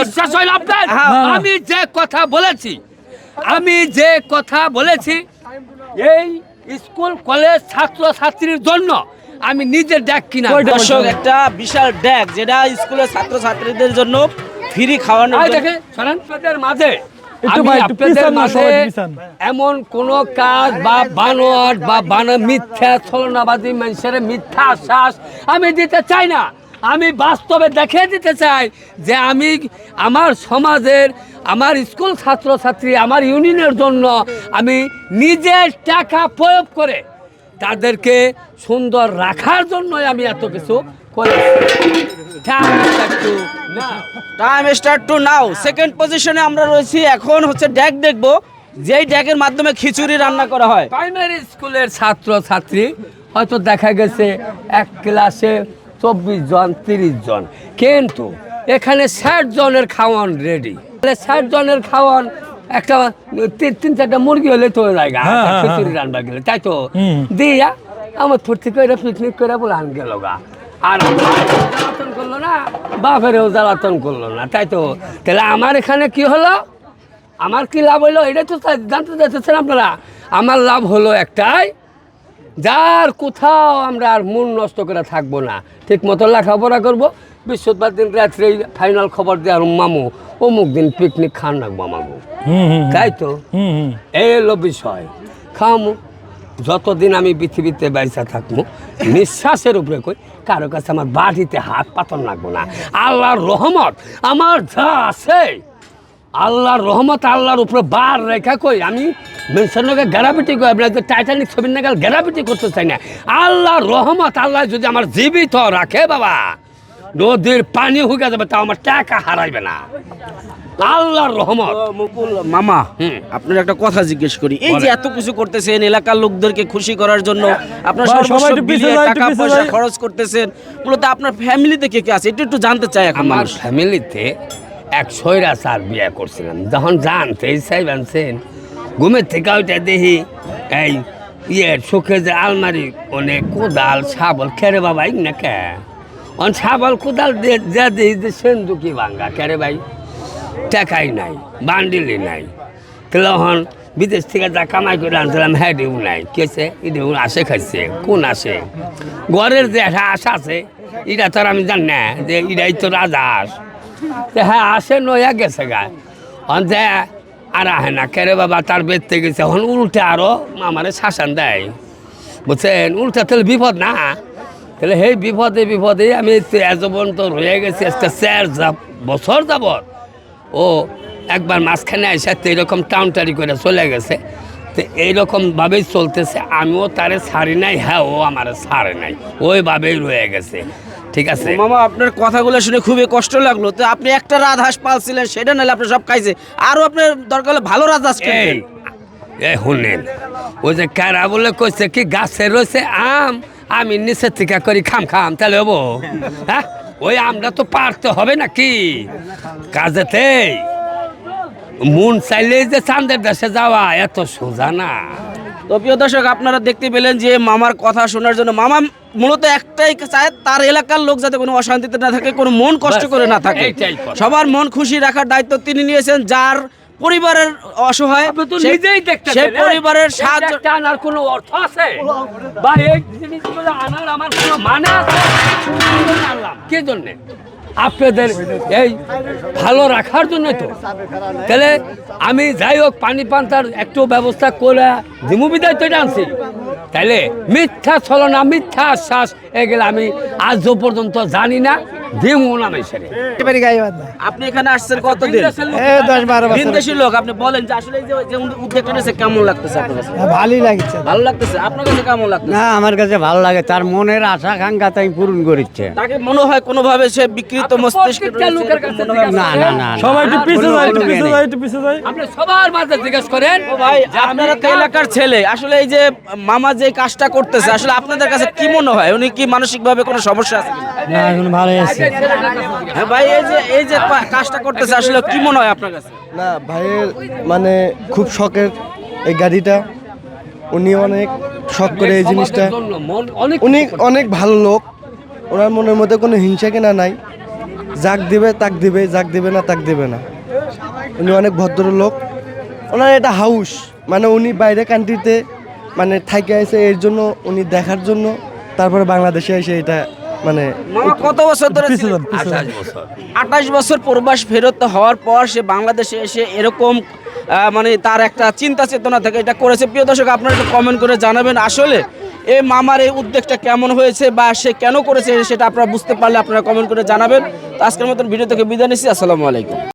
বিশ্বাস হয় আপনার? হ্যাঁ। আমি যে কথা বলেছি আমি যে কথা বলেছি এই স্কুল কলেজ ছাত্র ছাত্রীর জন্য আমি নিজে ডাক কিনা। দর্শক একটা বিশাল ড্যাগ যেটা স্কুলের ছাত্র ছাত্রীদের জন্য ফ্রি খাওয়ানো দেখে শোনেন মাঝে। এমন কোন কাজ বা বানোয়াট বা বানা মিথ্যা ছলনাবাদী মানুষের মিথ্যা আশ্বাস আমি দিতে চাই না। আমি বাস্তবে দেখে দিতে চাই যে আমি আমার সমাজের আমার স্কুল ছাত্রছাত্রী আমার ইউনিয়নের জন্য আমি নিজের টাকা প্রয়োগ করে তাদেরকে সুন্দর রাখার জন্যই আমি এত কিছু time start to now second পজিশনে আমরা রয়েছি। এখন হচ্ছে ড্যাগ দেখব। যেই ড্যাগের মাধ্যমে খিচুড়ি রান্না করা হয়। প্রাইমারি স্কুলের ছাত্র ছাত্রী হয়তো দেখা গেছে এক ক্লাসে চব্বিশ জন তিরিশ জন। কিন্তু এখানে ষাট জনের খাওয়ান রেডি ষাট জনের খাওয়ান একটা তিন চারটা মুরগি হলে তো জায়গা হ্যাঁ, হ্যাঁ, খিচুড়ি রান্না গেলে তাই তো? দিয়া আমার ফুর্তি করে পিকনিক করে বলে আন গেল গা। আর জ্বালাতন করল না বাপেরেও জ্বালাতন করল না তাই তো? তাহলে আমার এখানে কি হলো? আমার কি লাভ হলো এটা তো জানতে চাইতেছেন আপনারা? আমার লাভ হলো একটাই যার কোথাও আমরা আর মন নষ্ট করে থাকব না। ঠিক মতো লেখাপড়া করব। বৃহস্পতিবার দিন রাত্রে ফাইনাল খবর দেওয়ার মামু অমুক দিন পিকনিক খান রাখব মামু তাই তো? এই হলো বিষয়। খামু যতদিন আমি পৃথিবীতে বাইসা থাকব নিঃশ্বাসের উপরে কই কারও কাছে আমার বাড়িতে হাত পাতন লাগবো না। আল্লাহর রহমত আমার যা আছে আল্লাহর রহমত আল্লাহর উপরে বার রেখা কই? আমি মেনশন লোকে গ্যারাপিটি কই আপনার টাইটানিক ছবির নাগাল গ্যারাপিটি করতে চাই না। আল্লাহর রহমত আল্লাহ যদি আমার জীবিত রাখে বাবা নদীর পানি হুকে যাবে তাও আমার টাকা হারাইবে না। আল্লাহর রহমত। মুকুল মামা আপনার একটা কথা জিজ্ঞেস করি। এই যে এত কিছু করতেছেন এলাকার লোকদেরকে খুশি করার জন্য আপনার টাকা পয়সা খরচ করতেছেন। মূলত আপনার ফ্যামিলিতে কে কে আছে? একটু একটু জানতে চাই এখন আমার ফ্যামিলিতে এক সৈরা স্যার বিয়ে করছিলাম। যখন জানতে চাই বানছেন ঘুমের থেকে ওইটা দেখি এই ইয়ে সুখে যে আলমারি অনেক কোদাল শাবল খেরে বাবা না কে? অন শাবল কোদাল যা দিই যে সেন্দুকি ভাঙ্গা খেরে ভাই? টাকাই নাই বান্ডিলি নাই। তাহলে তখন বিদেশ থেকে যা কামাই করে আনছিলাম হ্যাঁ ডিউ নাই কেছে ইডিউ আসে খাইছে, কোন আসে? ঘরের যে একটা আশা আছে, এটা তো আর আমি জানি না, যে এটাই তো রাজা তো হ্যাঁ আসে, নয়া গেছে গা। অন যে, আর আহে না, কেরে বাবা, তার বেরতে গেছে। এখন উল্টে আরও আমারে শাসন দেয়। বুঝছেন? উল্টা তাহলে বিপদ না। তাহলে সেই বিপদে বিপদে আমি এজবন তো রয়ে গেছি, আজকে চার বছর যাবত। ও, একবার মাঝখানে এসে তো এরকম টাউনটারি করে চলে গেছে। তো এইরকমভাবেই চলতেছে। আমিও তারে ছাড়ি নাই হ্যাঁ ও আমার ছাড়ে নাই। ওইভাবেই রয়ে গেছে। ঠিক আছে? মামা আপনার কথাগুলো শুনে খুবই কষ্ট লাগল। তো আপনি একটা রাজহাঁস পালছিলেন সেটা নাহলে আপনি সব খাইছে। আরও আপনার দরকার হলে ভালো রাজহাঁস কিনতেন এই শুনেন ওই যে কারা বলে কইছে কি গাছে রয়েছে আম আমি নিচের থেকে করি খাম খাম তাহলে হব? হ্যাঁ? ওই আমটা তো পারতে হবে নাকি কাজেতে মন চাইলেই যে চান্দের দেশে যাওয়া এত সোজা না। তো প্রিয় দর্শক আপনারা দেখতে পেলেন যে মামার কথা শোনার জন্য মামা মূলত একটাই চায় তার এলাকার লোক যাতে কোনো অশান্তিতে না থাকে কোনো মন কষ্ট করে না থাকে। সবার মন খুশি রাখার দায়িত্ব তিনি নিয়েছেন যার পরিবারের অসহায় নিজেই দেখতে সেই পরিবারের সাহায্য আনার কোনো অর্থ আছে? বা এই জিনিসগুলো আনার আমার কোনো মানে আছে? কে জন্যে? আপনাদের এই ভালো রাখার জন্য তো। তাহলে আমি যাই হোক, পানি পান্তার একটু ব্যবস্থা করে দিমু, বিদায় তো জানছি তাহলে মিথ্যা ছলনা, মিথ্যা আশ্বাস, এগুলো আমি আজও পর্যন্ত জানি না। দিমু না মেশারে এবারে গাই বাদ আপনি এখানে আসছেন কতদিন? এ দশ বারো বছর। বিদেশি লোক আপনি বলেন যে আসলে যে যে উদ্যোগটা নিয়েছে কেমন লাগতেছে আপনার কাছে? ভালোই লাগছে। ভালো লাগতেছে? আপনার কাছে কেমন লাগতেছে? না আমার কাছে ভালো লাগে। তার মনের আশা আকাঙ্ক্ষা তাই পূরণ করেছে। তাকে মনে হয় কোনোভাবে সে বিকৃত মস্তিষ্ক লোকের কাছে জিজ্ঞাসা না না না না। সবাই একটু পিছে যায় একটু পিছে যায় একটু পিছে যায় আপনি সবার মাঝে জিজ্ঞেস করেন ও ভাই আপনারা তো এলাকার ছেলে আসলে এই যে মামা যে কাজটা করতেছে আসলে আপনাদের কাছে কি মনে হয়? উনি কি মানসিক ভাবে কোনো সমস্যা আছে কিনা? না এখন ভালোই আছে। হ্যাঁ ভাই, এই যে এই যে কাজটা করতেছে, আসলে কি মনে হয় আপনার কাছে? না, ভাইয়ের মানে খুব শখের এই গাড়িটা। উনি অনেক শখ করে এই জিনিসটা। উনি অনেক ভালো লোক। ওনার মনের মধ্যে কোনো হিংসা কেনা নাই। যাক দিবে, তাক দিবে, যাক দিবে না, তাক দিবে না। উনি অনেক ভদ্রলোক ওনার এটা হাউস। মানে উনি বাইরে কান্ট্রিতে মানে থাকে আছে এর জন্য, উনি দেখার জন্য, তারপরে বাংলাদেশে এসে এটা মানে মামা কত বছর ধরে আঠাশ বছর। প্রবাস ফেরত হওয়ার পর সে বাংলাদেশে এসে এরকম আহ, মানে তার একটা চিন্তা চেতনা থেকে এটা করেছে। প্রিয় দর্শক আপনারা একটু কমেন্ট করে জানাবেন আসলে এই মামার এই উদ্যোগটা কেমন হয়েছে বা সে কেন করেছে সেটা আপনারা বুঝতে পারলে আপনারা কমেন্ট করে জানাবেন। তো আজকের মতন ভিডিও থেকে বিদায় নিচ্ছি। আসসালামু আলাইকুম।